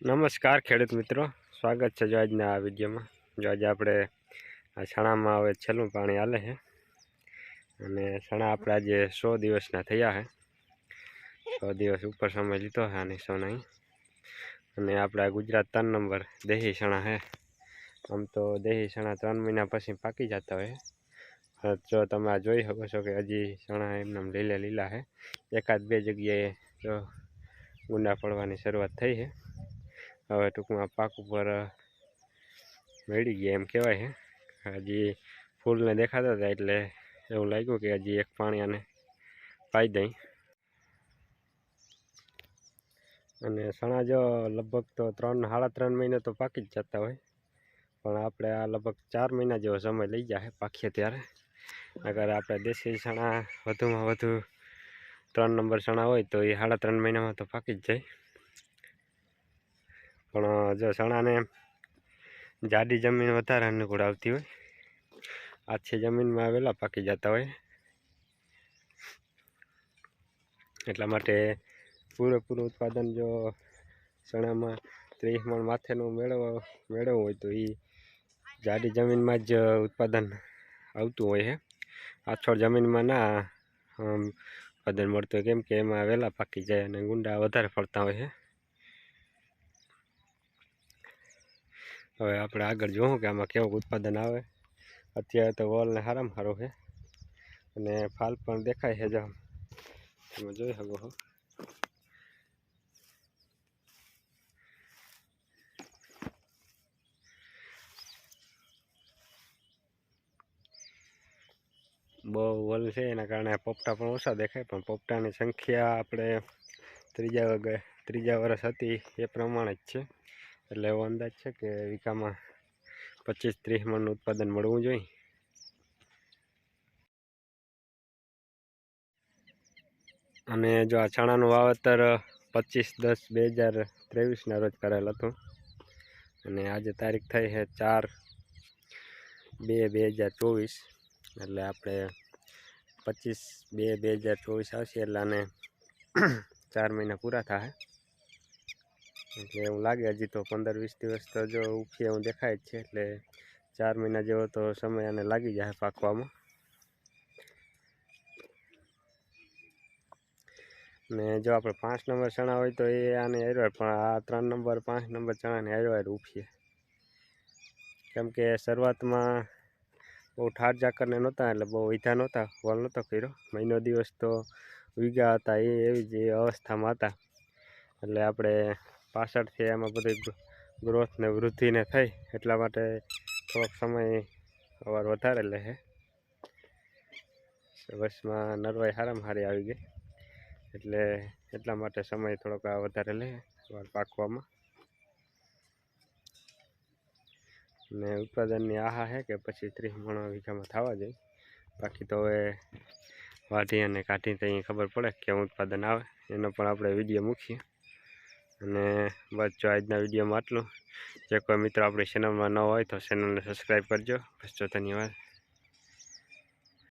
નમસ્કાર ખેડૂત મિત્રો. સ્વાગત છે જો આજના આ વિડીયોમાં. જો આજે આપણે આ છણામાં હવે છેલ્લું પાણી હાલે છે. અને છણા આપણે આજે સો દિવસના થયા છે. સો દિવસ ઉપર સમય લીધો છે આની સોનાઈ અને આપણા ગુજરાત ત્રણ નંબર દેહી છણા છે. આમ તો દેહી છણા ત્રણ મહિના પછી પાકી જતા હોય જો તમે આ જોઈ શકો છો કે હજી ચણા એમને લીલા લીલા છે. એકાદ બે જગ્યાએ જો ગુંડા પડવાની શરૂઆત થઈ છે. હવે ટૂંકમાં પાક ઉપર મેળી ગયા એમ કહેવાય છે હજી ફૂલને દેખાતા હતા એટલે એવું લાગ્યું કે હજી એક પાણી આને પાઈ દઈ. અને સણા જો લગભગ તો ત્રણ, સાડા ત્રણ મહિને તો પાકી જ જતા હોય. પણ આપણે આ લગભગ ચાર મહિના જેવો સમય લઈ જાય પાકીએ ત્યારે. અગર આપણે દેશી ચણા વધુમાં વધુ ત્રણ નંબર ચણા હોય તો એ સાડા ત્રણ મહિનામાં તો પાકી જ જાય. પણ જો ચણાને જાડી જમીન વધારે અનુકૂળ આવતી હોય. આછી જમીનમાં વહેલા પાકી જતા હોય. એટલા માટે પૂરેપૂરું ઉત્પાદન જો ચણામાં ત્રીસ મણ માથેનું મેળવવા મેળવવું હોય તો એ જાડી જમીનમાં જ ઉત્પાદન આવતું હોય છે આછોડ જમીનમાં ના ઉત્પાદન મળતું હોય. કેમ કે એમાં વહેલા પાકી જાય અને ગુંડા વધારે ફરતા હોય છે હવે આપણે આગળ જોઉં કે આમાં કેવું ઉત્પાદન આવે. અત્યારે તો વોલને સારામાં સારું છે. અને ફાલ પણ દેખાય છે જો. તમે જોઈ શકો છો. બહુ વલ છે, એના કારણે પોપટા પણ ઓછા દેખાય, પણ પોપટાની સંખ્યા આપણે ત્રીજા ત્રીજા વર્ષ હતી એ પ્રમાણે જ છે. એટલે એવો અંદાજ છે કે વીઘામાં પચીસ ત્રીસ મણનું ઉત્પાદન મળવું જોઈએ. અને જો આ ચણાનું વાવેતર પચીસ, દસ, બે હજાર ત્રેવીસના રોજ કરેલ હતું. અને આજે તારીખ થઈ છે ચાર બે બે હજાર ચોવીસ. એટલે આપણે પચીસ બે બે હજાર ચોવીસ આવશે એટલે આને ચાર મહિના પૂરા થાય. એટલે એવું લાગે હજી તો પંદર વીસ દિવસ તો જો ઉખી એવું દેખાય જ છે, એટલે ચાર મહિના જેવો તો સમય આને લાગી જાય પાકવામાં. ને જો આપણે પાંચ નંબર ચણા હોય તો એ આને હેરવાય પણ આ ત્રણ નંબર, પાંચ નંબર ચણાને હેરવાય ઉખીએ કેમ કે શરૂઆતમાં બહુ ઠાર ઝાકરને નહોતા, એટલે બહુ વીધા નહોતા, વલ નહોતો કર્યો. મહિનો દિવસ તો વીઘા હતા એ એવી જ અવસ્થામાં હતા. એટલે આપણે પાછળથી એમાં બધી ગ્રોથ ને વૃદ્ધિને થઈ, એટલા માટે થોડોક સમય અવાર વધારે લે છે બસમાં નરવાઈ સારામાં સારી આવી ગઈ, એટલે એટલા માટે સમય થોડોક વધારે લે અવાર પાકવામાં. ને ઉત્પાદનની આહા છે કે પછી ત્રીસ મણ વીઘામાં થવા જાય. બાકી તો હવે વાઢી અને કાઢી તો ખબર પડે કેવું ઉત્પાદન આવે, એનો પણ આપણે વીડિયો મૂકીએ. અને બસ જો આજના વિડીયોમાં આટલું. જે કોઈ મિત્રો આપણી ચેનલમાં ન હોય તો ચેનલને સબસ્ક્રાઈબ કરજો. બસ જો ધન્યવાદ.